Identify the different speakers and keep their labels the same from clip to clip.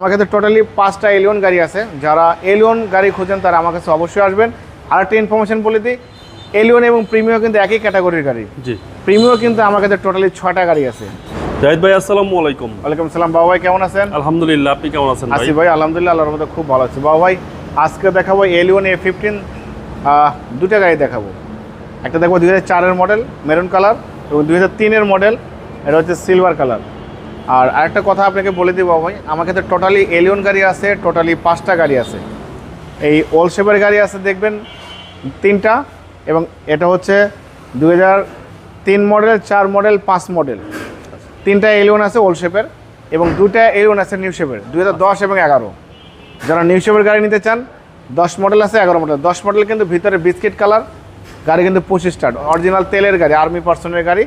Speaker 1: আমার কাছে টোটালি পাঁচটা এলিয়ন গাড়ি আছে। যারা এলিয়ন গাড়ি খুঁজেন তারা আমার কাছে অবশ্যই আসবেন। আর একটা ইনফরমেশন বলে দিই এলিয়ন এবং প্রিমিয়ার কিন্তু একই ক্যাটাগরির গাড়ি।
Speaker 2: জি।
Speaker 1: প্রিমিয়ার কিন্তু আমার কাছে টোটালি ছটা গাড়ি আছে।
Speaker 2: জাহিদ ভাই আসসালামু আলাইকুম।
Speaker 1: ওয়ালাইকুম সালাম বাবা ভাই কেমন আছেন?
Speaker 2: আলহামদুলিল্লাহ আপনি কেমন আছেন
Speaker 1: আসি ভাই আলহামদুলিল্লাহ আল্লাহর মধ্যে খুব ভালো আছি। বাবা ভাই আজকে দেখাবো এলিয়ন এ ফিফটিন দুটা গাড়ি দেখাবো। একটা দেখব দুই হাজার চারের মডেল মেরুন কালার এবং দুই হাজার তিনের মডেল এটা হচ্ছে সিলভার কালার আর আরেকটা কথা আপনাকে বলে দিই বাবা ভাই, আমার তো টোটালি এলিয়ন গাড়ি আছে টোটালি পাঁচটা গাড়ি আছে। এই ওল শেপের গাড়ি আছে দেখবেন, তিনটা, এবং এটা হচ্ছে হাজার তিন মডেল চার মডেল পাঁচ মডেল তিনটা এলিয়ন আছে ওল শেপের এবং দুটা এলিয়ন আছে নিউ শেপের হাজার দশ এবং এগারো। যারা নিউ শেপের গাড়ি নিতে চান, দশ মডেল আছে, এগারো মডেল দশ মডেল কিন্তু ভিতরে বিস্কিট কালার, গাড়ি কিন্তু পঁচিশ স্টার্ট। অরিজিনাল তেলের গাড়ি আর্মি পার্সনের গাড়ি,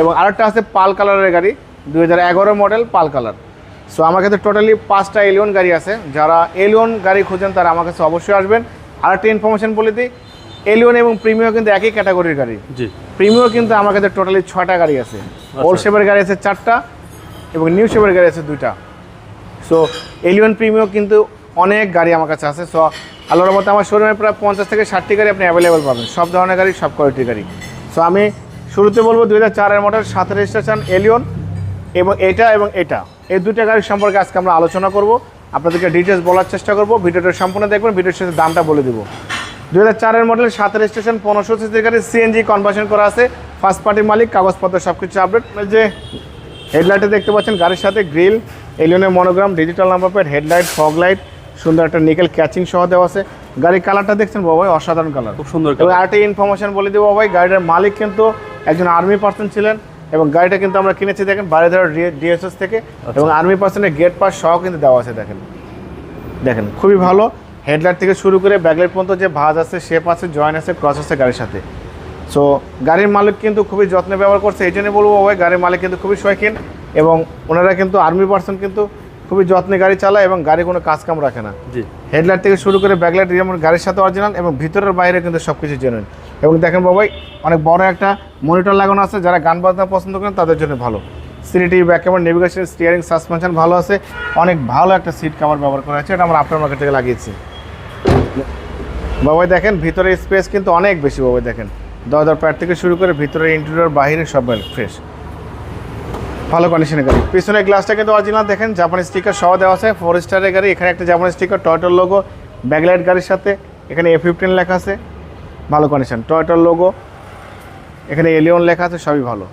Speaker 1: এবং আরেকটা আছে পাল কালারের গাড়ি। দুই হাজার এগারো মডেল পাল কালার সো আমার কাছে টোটালি পাঁচটা এলিয়ন গাড়ি আছে। যারা এলিয়ন গাড়ি খুঁজেন তারা আমার কাছে অবশ্যই আসবেন। আর একটা ইনফরমেশন বলে দিই এলিয়ন এবং প্রিমিয়ার কিন্তু একই ক্যাটাগরির গাড়ি।
Speaker 2: জি।
Speaker 1: প্রিমিয়ার কিন্তু আমার কাছে টোটালি ছটা গাড়ি আছে। ওল্ড শেপের গাড়ি আছে চারটা এবং নিউ শেপের গাড়ি আছে দুইটা। সো এলিয়ন প্রিমিয়ার কিন্তু অনেক গাড়ি আমার কাছে আছে। সো আল্লাহর মতো আমার শোরুমে প্রায় পঞ্চাশ থেকে ষাটটি গাড়ি আপনি অ্যাভেলেবেল পাবেন। সব ধরনের গাড়ি সব কোয়ালিটির গাড়ি। সো আমি শুরুতে বলব দুই হাজার চারের মডেল সাত রেজিস্ট্রেশন এলিয়ন এবং এটা এবং এটা। এই দুইটা গাড়ির সম্পর্কে আজকে আমরা আলোচনা করব। আপনাদেরকে ডিটেলস বলার চেষ্টা করব। ভিডিওটা সম্পূর্ণ দেখবেন ভিডিওর সাথে দামটা বলে দেবো। দু হাজার চারের মডেল সাত রেজিস্ট্রেশন পনেরোশো সিসির গাড়ি সিএনজি কনভার্সন করা আছে। ফার্স্ট পার্টির মালিক কাগজপত্র সব কিছু আপডেট যে হেডলাইটে দেখতে পাচ্ছেন গাড়ির সাথে grill এলিয়নের monogram digital number plate headlight fog light সুন্দর একটা নিকেল ক্যাচিং সহ দেওয়া আছে। গাড়ির কালারটা দেখছেন বাবাই অসাধারণ কালার
Speaker 2: খুব সুন্দর
Speaker 1: এবং আরেকটা ইনফরমেশন বলে দেবো ভাই গাড়িটার মালিক কিন্তু একজন আর্মি পার্সন ছিলেন। এবং গাড়িটা কিন্তু আমরা কিনেছি দেখেন বাইরে বাড়িধারা ডিএসএস থেকে এবং আর্মি পার্সনের গেট পাস সহ কিন্তু দেওয়া আছে দেখেন। দেখেন খুবই ভালো। হেডলাইট থেকে শুরু করে ব্যাকলাইট পর্যন্ত যে ভাজ আছে শেপ আছে জয়েন আছে ক্রস আছে গাড়ির সাথে। সো গাড়ির মালিক কিন্তু খুবই যত্নে ব্যবহার করছে এই জন্য বলব ভাই গাড়ির মালিক কিন্তু খুবই শৌখিন এবং ওনারা কিন্তু আর্মি পার্সন কিন্তু খুবই যত্নে গাড়ি চালায় এবং গাড়ি কোনো কাজ কাম রাখে না।
Speaker 2: জি।
Speaker 1: হেডলাইট থেকে শুরু করে ব্যাকলাইট যেমন গাড়ির সাথে অরিজিনাল এবং ভিতরের বাইরে কিন্তু সব কিছু জেনুইন এবং দেখেন বাবাই অনেক বড় একটা মনিটর লাগানো আছে, যারা গান বাজনা পছন্দ করেন তাদের জন্য ভালো। City back camera navigation steering suspension ভালো আছে। অনেক ভালো একটা সিট কভার ব্যবহার করা হয়েছে, এটা আমরা আফটার মার্কেট থেকে লাগিয়েছি। বাবাই দেখেন, ভিতরে স্পেস কিন্তু অনেক বেশি বাবাই দেখেন। দরজার প্যাড থেকে শুরু করে ভিতরে ইন্টেরিয়র বাহিরে সব ফ্রেশ ভালো কন্ডিশনের গাড়ি। পিছনের গ্লাসটা কিন্তু অরিজিনাল দেখেন জাপানি স্টিকার সহ দেওয়া আছে ফোর স্টারের গাড়ি, এখানে একটা জাপানি স্টিকার টয়টার লোগো ব্যাকলাইট গাড়ির সাথে, এখানে এ ফিফটিন লেখা আছে। ভালো কন্ডিশন টয়টার লোগো এখানে এলিয়ন লেখা আছে সবই ভালো।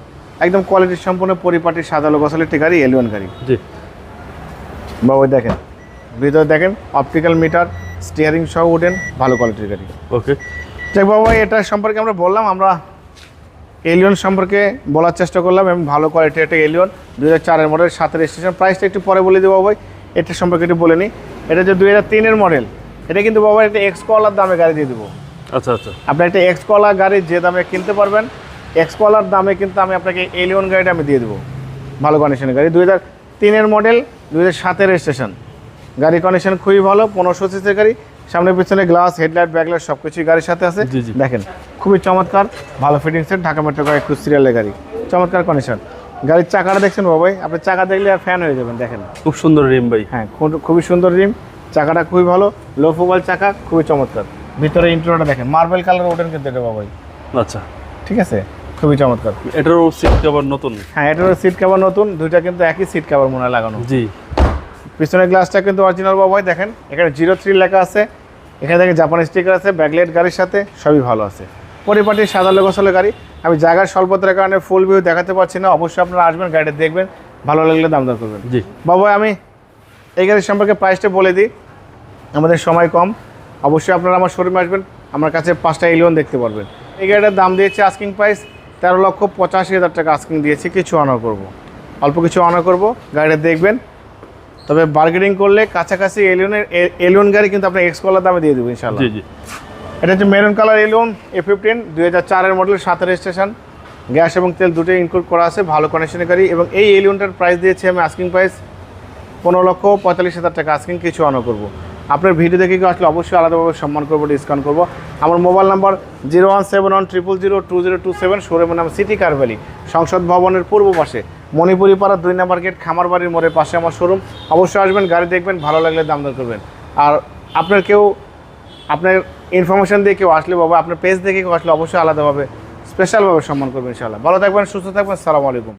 Speaker 1: একদম কোয়ালিটি সম্পূর্ণ পরিপাটির সাদা লোগোসাল একটি গাড়ি এলিয়ন গাড়ি।
Speaker 2: জি।
Speaker 1: বাবু দেখেন। ভিতরে দেখেন অপটিক্যাল মিটার স্টিয়ারিং সহ উঠেন ভালো কোয়ালিটির গাড়ি।
Speaker 2: ওকে
Speaker 1: যাক বাবা এটা সম্পর্কে আমরা বললাম আমরা এলিয়ন সম্পর্কে বলার চেষ্টা করলাম এবং ভালো কোয়ালিটির একটা এলিয়ন দু হাজার চারের মডেল সাতের স্টেশন প্রাইসটা একটু পরে বলে দেবো বাবাই এটা সম্পর্কে একটু বলে নিই। এটা যে দু হাজার তিনের মডেল এটা কিন্তু বাবা একটা এক্স কলার দামে গাড়ি দিয়ে দেবো।
Speaker 2: আচ্ছা আচ্ছা।
Speaker 1: আপনি একটা এক্স কলার গাড়ি যে দামে কিনতে পারবেন এক্স কলার দামে কিন্তু আমি আপনাকে এলিয়ন গাড়িটা আমি দিয়ে দেবো। ভালো কন্ডিশনের গাড়ি। দুই হাজার তিনের মডেল দুই হাজার সাতের স্টেশন গাড়ি কন্ডিশন খুবই ভালো পনেরোশো সিসির গাড়ি। সামনে পিছনে গ্লাস হেডলাইট ব্যাকলাইট সব কিছুই গাড়ির সাথে আছে। দেখেন খুবই চমৎকার ভালো ফিটিংসের ঢাকা মেট্রো গাড়ি একটু সিরিয়ালের গাড়ি। চমৎকার কন্ডিশন গাড়ির চাকাটা দেখছেন বাবাই আপনি চাকা দেখলে আর ফ্যান হয়ে যাবেন দেখেন।
Speaker 2: খুব সুন্দর রিম ভাই।
Speaker 1: হ্যাঁ খুব- খুবই সুন্দর রিম। চাকাটা খুবই ভালো লো প্রোফাইল চাকা খুবই চমৎকার। ভিতরে ইন্টারটা দেখেন। মার্বেল কালার ওঠেন কিন্তু এটা বাবাই।
Speaker 2: আচ্ছা।
Speaker 1: ঠিক আছে? খুবই চমৎকার।
Speaker 2: এটারও সিট কভার নতুন?
Speaker 1: হ্যাঁ এটারও সিট কভার নতুন দুইটা কিন্তু একই সিট কভার মনে লাগানো।
Speaker 2: জি।
Speaker 1: পিছনের গ্লাসটা কিন্তু অরিজিনাল বাবাই দেখেন। এখানে জিরো থ্রি লেখা আছে। এখানে দেখেন জাপানি স্টিকার আছে ব্যাকলাইট গাড়ির সাথে সবই ভালো আছে। পরিপাটির সাদা লোকসলের গাড়ি। আমি জায়গার স্বল্পতার কারণে ফুল ভিউ দেখাতে পারছি না। অবশ্যই আপনারা আসবেন গাড়িটা দেখবেন। ভালো লাগলে দাম দর করবেন।
Speaker 2: জি।
Speaker 1: বাবা আমি এই গাড়ির সম্পর্কে প্রাইসটা বলে দিই। আমাদের সময় কম। অবশ্যই আপনারা আমার শোরুমে আসবেন আমার কাছে পাঁচটা এলিয়ন দেখতে পারবেন। এই গাড়িটার দাম দিয়েছে আস্কিং প্রাইস তেরো লক্ষ পঁচাশি হাজার টাকা আস্কিং দিয়েছি কিছু অনার করব। অল্প কিছু অনার করব গাড়িটা দেখবেন। তবে বার্গেনিং করলে কাছাকাছি এলিয়নের এলিয়ন গাড়ি কিন্তু আপনার এক্স কলার দামে দিয়ে দেবো ইনশাল্লাহ
Speaker 2: জি জি।
Speaker 1: এটা হচ্ছে maroon colour Allion A fifteen দুই হাজার চারের মডেল সাতের স্টেশন গ্যাস এবং তেল দুটোই ইনক্লুড করা আছে ভালো কন্ডিশনের গাড়ি এবং এই এলিয়নটার প্রাইস দিয়েছি আমি আস্কিং প্রাইস পনেরো লক্ষ পঁয়তাল্লিশ হাজার টাকা আস্কিং কিছু অনার করব। আপনার ভিডিও দেখে কেউ আসলে অবশ্যই আলাদাভাবে সম্মান করব ডিসকাউন্ট করব। আমার mobile number zero one seven one triple zero two zero two seven শোরুমের নাম সিটি কার ভ্যালি সংসদ ভবনের পূর্ব পাশে। মণিপুরি পাড়া দুই নাম্বার গেট, খামারবাড়ির মোড়ের পাশে আমার শোরুম অবশ্যই আসবেন, গাড়ি দেখবেন, ভালো লাগলে দাম দর করবেন। আর আপনার কেউ, আপনার ইনফরমেশান দিয়ে কেউ আসলে বাবা, আপনার পেজ দেখে কেউ আসলে অবশ্যই আলাদাভাবে স্পেশালভাবে সম্মান করবেন, ইনশাআল্লাহ। ভালো থাকবেন, সুস্থ থাকবেন সালামু আলাইকুম।